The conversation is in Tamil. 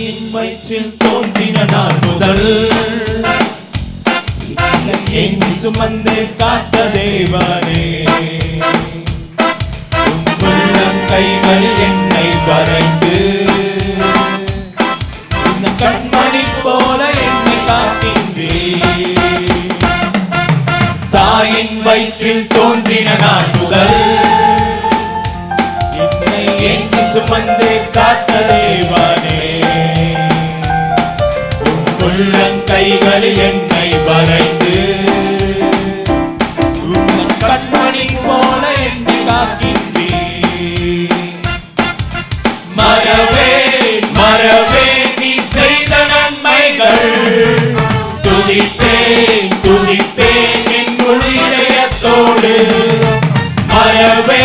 தாயின் வயிற்றில் தோன்றின நான் முதல். என்னை சுமந்து காத்த தேவனே கைகள் என்னை வரைந்து இந்த கண்மணி போல என்னை காக்கின்றீர் தாயின் வயிற்றில் தோன்றின நான் முதல். என்னை ஏங்கி சுமந்து காத்த உள்ளங்கைகளில் என்னை வரைந்து. கண்மணி போல என்னை காக்கின்றி மறவே மறவே நீ செய்த நன்மைகள். துதிப்பேன் துதிப்பேன் என் மொழியத்தோடு மறவே